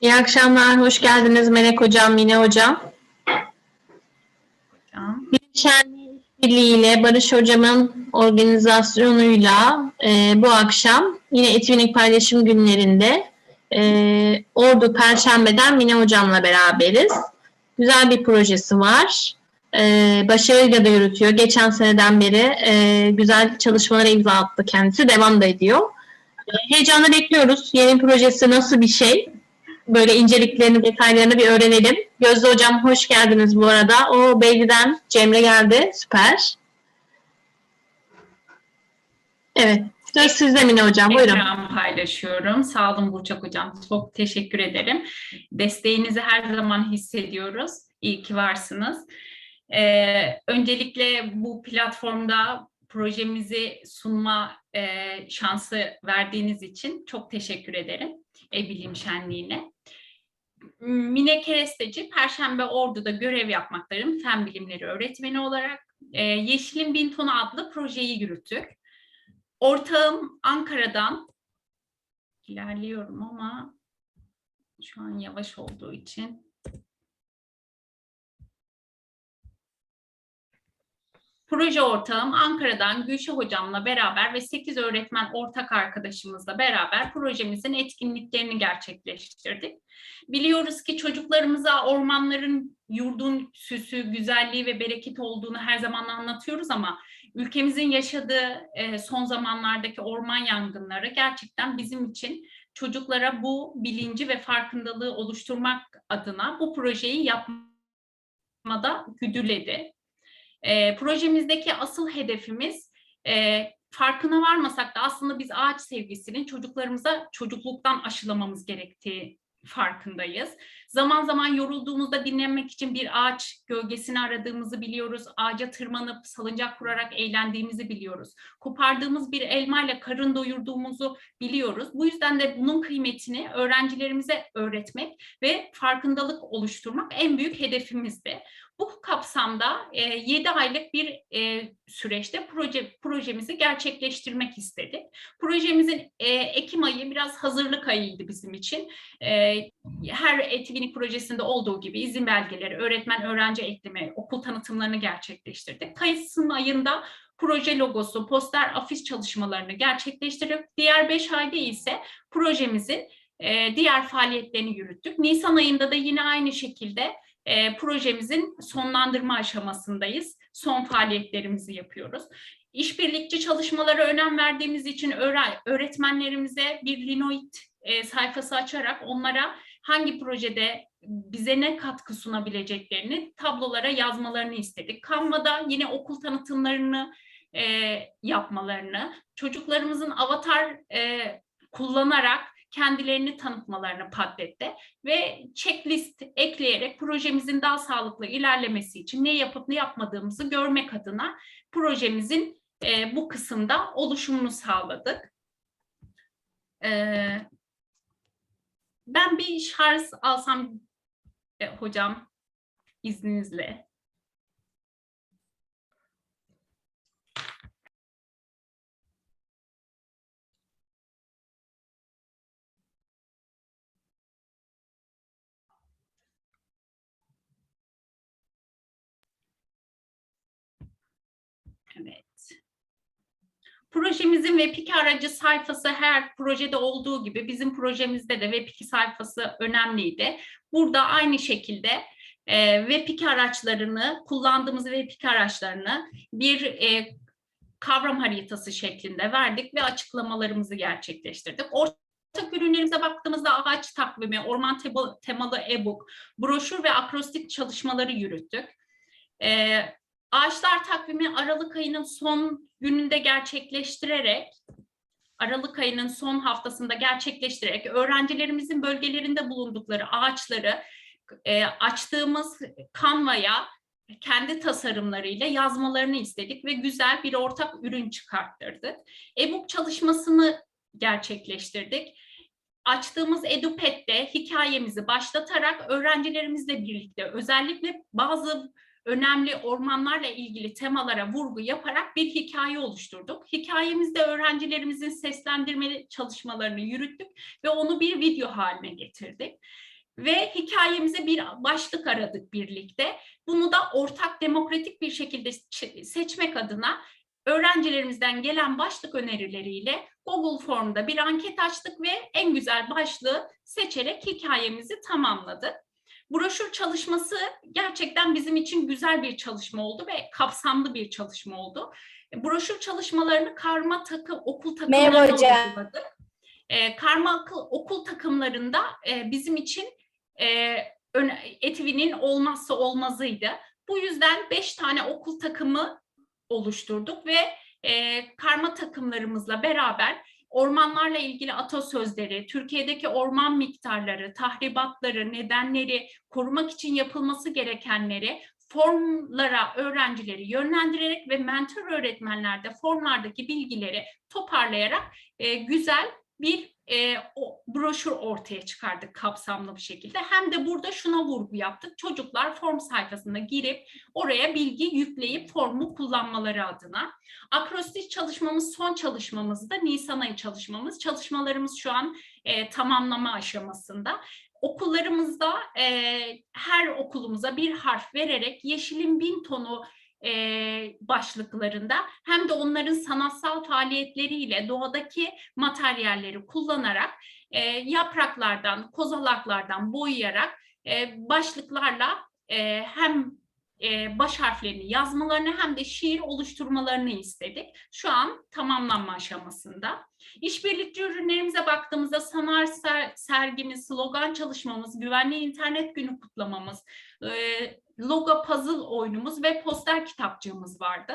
İyi akşamlar, hoş geldiniz Melek Hocam, Mine Hocam. Hocam. Şenliği Birliği Barış Hocam'ın organizasyonuyla e, bu akşam yine etkinlik paylaşım günlerinde e, Ordu Perşembe'den Mine Hocam'la beraberiz. Güzel bir projesi var. E, başarıyla da yürütüyor. Geçen seneden beri e, güzel çalışmalara imza attı kendisi. Devam da ediyor. E, heyecanla bekliyoruz. Yeni projesi nasıl bir şey? Böyle inceliklerini, detaylarını bir öğrenelim. Gözde Hocam hoş geldiniz bu arada. O Beyli'den Cemre geldi. Süper. Evet. Söz sizde Mine Hocam. Buyurun. Ekran paylaşıyorum. Sağ olun Burçak Hocam. Çok teşekkür ederim. Desteğinizi her zaman hissediyoruz. İyi ki varsınız. Ee, öncelikle bu platformda projemizi sunma e, şansı verdiğiniz için çok teşekkür ederim. E-Bilim Şenliği'ne. Mine Keresteci, Perşembe Ordu'da görev yapmaktayım. Fen bilimleri öğretmeni olarak. E, Yeşilin Bin Tonu adlı projeyi yürüttük. Ortağım Ankara'dan ilerliyorum ama şu an yavaş olduğu için Proje ortağım Ankara'dan Gülşah hocamla beraber ve 8 öğretmen ortak arkadaşımızla beraber projemizin etkinliklerini gerçekleştirdik. Biliyoruz ki çocuklarımıza ormanların yurdun süsü, güzelliği ve bereket olduğunu her zaman anlatıyoruz ama ülkemizin yaşadığı e, son zamanlardaki orman yangınları gerçekten bizim için çocuklara bu bilinci ve farkındalığı oluşturmak adına bu projeyi yapmada güdüledi. E, projemizdeki asıl hedefimiz e, farkına varmasak da aslında biz ağaç sevgisinin çocuklarımıza çocukluktan aşılamamız gerektiği farkındayız. Zaman zaman yorulduğumuzda dinlenmek için bir ağaç gölgesini aradığımızı biliyoruz. Ağaca tırmanıp salıncak kurarak eğlendiğimizi biliyoruz. Kopardığımız bir elmayla karın doyurduğumuzu biliyoruz. Bu yüzden de bunun kıymetini öğrencilerimize öğretmek ve farkındalık oluşturmak en büyük hedefimizdi. Bu kapsamda e, 7 aylık bir e, süreçte proje projemizi gerçekleştirmek istedik. Projemizin e, Ekim ayı biraz hazırlık ayıydı bizim için. E, her etkinlik projesinde olduğu gibi izin belgeleri, öğretmen öğrenci ekleme, okul tanıtımlarını gerçekleştirdik. Kasım ayında proje logosu, poster, afiş çalışmalarını gerçekleştirip diğer 5 ayda ise projemizin e, diğer faaliyetlerini yürüttük. Nisan ayında da yine aynı şekilde e, projemizin sonlandırma aşamasındayız. Son faaliyetlerimizi yapıyoruz. İşbirlikçi çalışmalara önem verdiğimiz için öğretmenlerimize bir Linoid e, sayfası açarak onlara hangi projede bize ne katkı sunabileceklerini tablolara yazmalarını istedik. Canva'da yine okul tanıtımlarını e, yapmalarını, çocuklarımızın avatar e, kullanarak kendilerini tanıtmalarını paddetti ve checklist ekleyerek projemizin daha sağlıklı ilerlemesi için ne yapıp ne yapmadığımızı görmek adına projemizin e, bu kısımda oluşumunu sağladık. E, ben bir şarj alsam e, hocam izninizle. Evet. Projemizin Web2 aracı sayfası her projede olduğu gibi bizim projemizde de Web2 sayfası önemliydi. Burada aynı şekilde e, Web2 araçlarını, kullandığımız Web2 araçlarını bir e, kavram haritası şeklinde verdik ve açıklamalarımızı gerçekleştirdik. Ortak ürünlerimize baktığımızda ağaç takvimi, orman temalı e-book, broşür ve akrostik çalışmaları yürüttük. E, Ağaçlar takvimi Aralık ayının son gününde gerçekleştirerek, Aralık ayının son haftasında gerçekleştirerek öğrencilerimizin bölgelerinde bulundukları ağaçları e, açtığımız Canva'ya kendi tasarımlarıyla yazmalarını istedik ve güzel bir ortak ürün çıkarttırdık. E-book çalışmasını gerçekleştirdik. Açtığımız EduPet'te hikayemizi başlatarak öğrencilerimizle birlikte özellikle bazı önemli ormanlarla ilgili temalara vurgu yaparak bir hikaye oluşturduk. Hikayemizde öğrencilerimizin seslendirme çalışmalarını yürüttük ve onu bir video haline getirdik. ve hikayemize bir başlık aradık birlikte. Bunu da ortak demokratik bir şekilde seçmek adına öğrencilerimizden gelen başlık önerileriyle Google Form'da bir anket açtık ve en güzel başlığı seçerek hikayemizi tamamladık. Broşür çalışması gerçekten bizim için güzel bir çalışma oldu ve kapsamlı bir çalışma oldu. Broşür çalışmalarını karma takım okul takımlarına uyguladık. Ee, karma okul takımlarında e, bizim için e, Etvi'nin olmazsa olmazıydı. Bu yüzden beş tane okul takımı oluşturduk ve e, karma takımlarımızla beraber ormanlarla ilgili atasözleri, Türkiye'deki orman miktarları, tahribatları, nedenleri, korumak için yapılması gerekenleri formlara öğrencileri yönlendirerek ve mentor öğretmenlerde formlardaki bilgileri toparlayarak e, güzel bir e, o, broşür ortaya çıkardık kapsamlı bir şekilde. Hem de burada şuna vurgu yaptık. Çocuklar form sayfasına girip oraya bilgi yükleyip formu kullanmaları adına. Akrostiş çalışmamız son çalışmamızda Nisan ayı çalışmamız. Çalışmalarımız şu an e, tamamlama aşamasında. Okullarımızda e, her okulumuza bir harf vererek Yeşilin Bin Tonu e, başlıklarında hem de onların sanatsal faaliyetleriyle doğadaki materyalleri kullanarak e, yapraklardan, kozalaklardan boyayarak e, başlıklarla e, hem e, baş harflerini yazmalarını hem de şiir oluşturmalarını istedik. Şu an tamamlanma aşamasında. İşbirlikçi ürünlerimize baktığımızda sanar ser- sergimiz, slogan çalışmamız, güvenli internet günü kutlamamız, e, logo puzzle oyunumuz ve poster kitapçığımız vardı.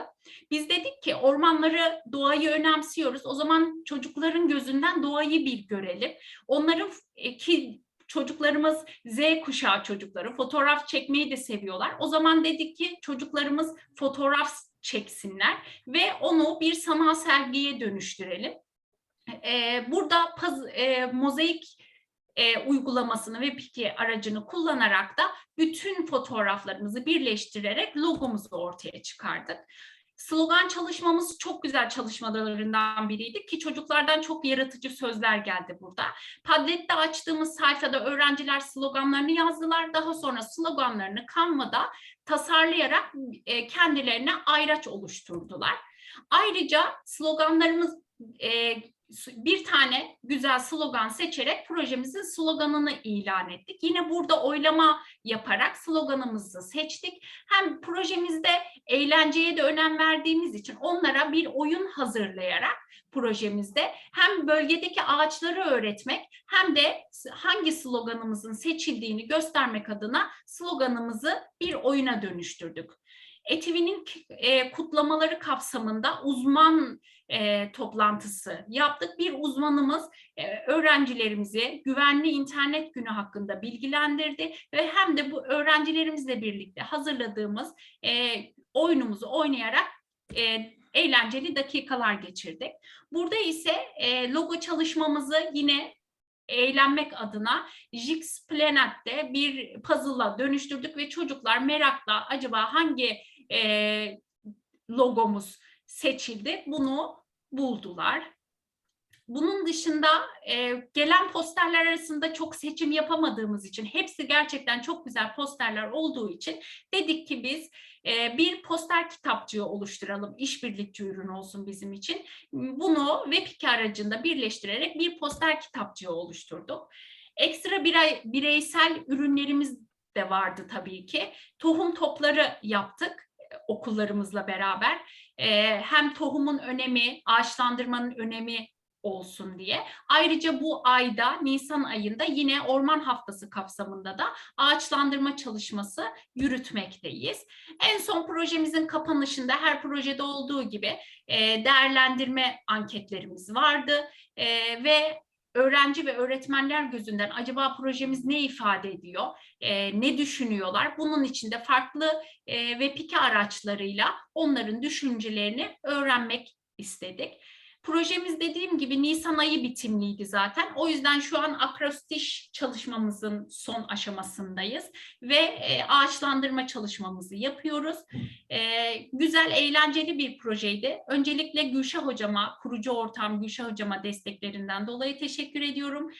Biz dedik ki ormanları, doğayı önemsiyoruz. O zaman çocukların gözünden doğayı bir görelim. Onların e, ki çocuklarımız Z kuşağı çocukları fotoğraf çekmeyi de seviyorlar. O zaman dedik ki çocuklarımız fotoğraf çeksinler ve onu bir sanal sergiye dönüştürelim. Burada paz- e, mozaik e, uygulamasını ve Piki aracını kullanarak da bütün fotoğraflarımızı birleştirerek logomuzu ortaya çıkardık. Slogan çalışmamız çok güzel çalışmalarından biriydi ki çocuklardan çok yaratıcı sözler geldi burada. Padlet'te açtığımız sayfada öğrenciler sloganlarını yazdılar. Daha sonra sloganlarını Canva'da tasarlayarak e, kendilerine ayraç oluşturdular. Ayrıca sloganlarımız e, bir tane güzel slogan seçerek projemizin sloganını ilan ettik. Yine burada oylama yaparak sloganımızı seçtik. Hem projemizde eğlenceye de önem verdiğimiz için onlara bir oyun hazırlayarak projemizde hem bölgedeki ağaçları öğretmek hem de hangi sloganımızın seçildiğini göstermek adına sloganımızı bir oyuna dönüştürdük. ETV'nin e, kutlamaları kapsamında uzman e, toplantısı yaptık. Bir uzmanımız e, öğrencilerimizi güvenli internet günü hakkında bilgilendirdi ve hem de bu öğrencilerimizle birlikte hazırladığımız e, oyunumuzu oynayarak e, eğlenceli dakikalar geçirdik. Burada ise e, logo çalışmamızı yine eğlenmek adına Jix Planet'te bir puzzle'a dönüştürdük ve çocuklar merakla acaba hangi e, logomuz seçildi bunu buldular. Bunun dışında e, gelen posterler arasında çok seçim yapamadığımız için hepsi gerçekten çok güzel posterler olduğu için dedik ki biz e, bir poster kitapçığı oluşturalım. işbirlikçi ürün olsun bizim için. Bunu Webiki aracında birleştirerek bir poster kitapçığı oluşturduk. Ekstra birey, bireysel ürünlerimiz de vardı tabii ki. Tohum topları yaptık okullarımızla beraber. E, hem tohumun önemi, ağaçlandırmanın önemi olsun diye. Ayrıca bu ayda Nisan ayında yine Orman Haftası kapsamında da ağaçlandırma çalışması yürütmekteyiz. En son projemizin kapanışında her projede olduğu gibi e, değerlendirme anketlerimiz vardı E, ve öğrenci ve öğretmenler gözünden acaba projemiz ne ifade ediyor, e, ne düşünüyorlar? Bunun için de farklı e, ve pike araçlarıyla onların düşüncelerini öğrenmek istedik. Projemiz dediğim gibi Nisan ayı bitimliydi zaten. O yüzden şu an akrostiş çalışmamızın son aşamasındayız ve e, ağaçlandırma çalışmamızı yapıyoruz. E, güzel, eğlenceli bir projeydi. Öncelikle Gülşah Hocama, kurucu ortam Gülşah Hocama desteklerinden dolayı teşekkür ediyorum.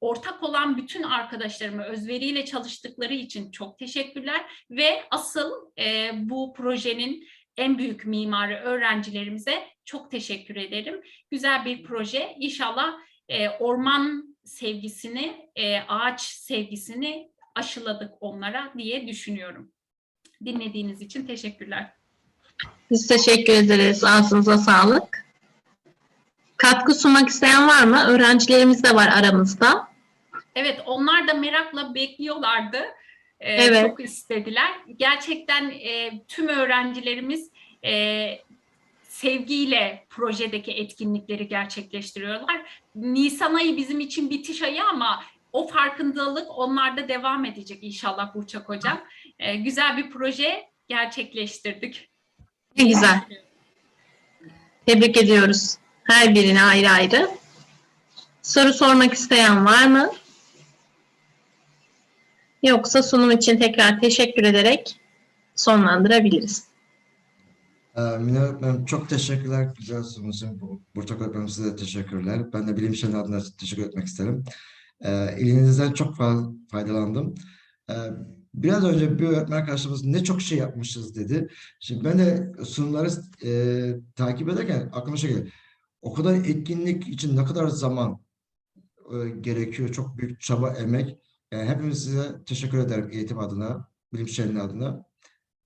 ortak olan bütün arkadaşlarıma özveriyle çalıştıkları için çok teşekkürler ve asıl e, bu projenin en büyük mimarı öğrencilerimize çok teşekkür ederim. Güzel bir proje. İnşallah e, orman sevgisini, e, ağaç sevgisini aşıladık onlara diye düşünüyorum. Dinlediğiniz için teşekkürler. Biz teşekkür ederiz. Ağzınıza sağlık. Katkı sunmak isteyen var mı? Öğrencilerimiz de var aramızda. Evet, onlar da merakla bekliyorlardı. Ee, Evet. Çok istediler. Gerçekten e, tüm öğrencilerimiz e, sevgiyle projedeki etkinlikleri gerçekleştiriyorlar. Nisan ayı bizim için bitiş ayı ama o farkındalık onlarda devam edecek inşallah Burçak Hocam. Ee, güzel bir proje gerçekleştirdik. Ne güzel. Tebrik ediyoruz. Her birine ayrı ayrı. Soru sormak isteyen var mı? Yoksa sunum için tekrar teşekkür ederek sonlandırabiliriz. Ee, Mine öğretmenim çok teşekkürler güzel sunum için. Bu- Burçak öğretmenim size de teşekkürler. Ben de bilim işlerinin adına teşekkür etmek isterim. Ee, elinizden çok fa- faydalandım. Ee, biraz önce bir öğretmen arkadaşımız ne çok şey yapmışız dedi. Şimdi ben de sunumları e, takip ederken aklıma şey geldi. O kadar etkinlik için ne kadar zaman e, gerekiyor. Çok büyük çaba, emek. E, hepimiz size teşekkür ederim eğitim adına, bilim işlerinin adına.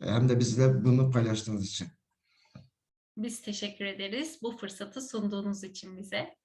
E, hem de bizle bunu paylaştığınız için. Biz teşekkür ederiz bu fırsatı sunduğunuz için bize.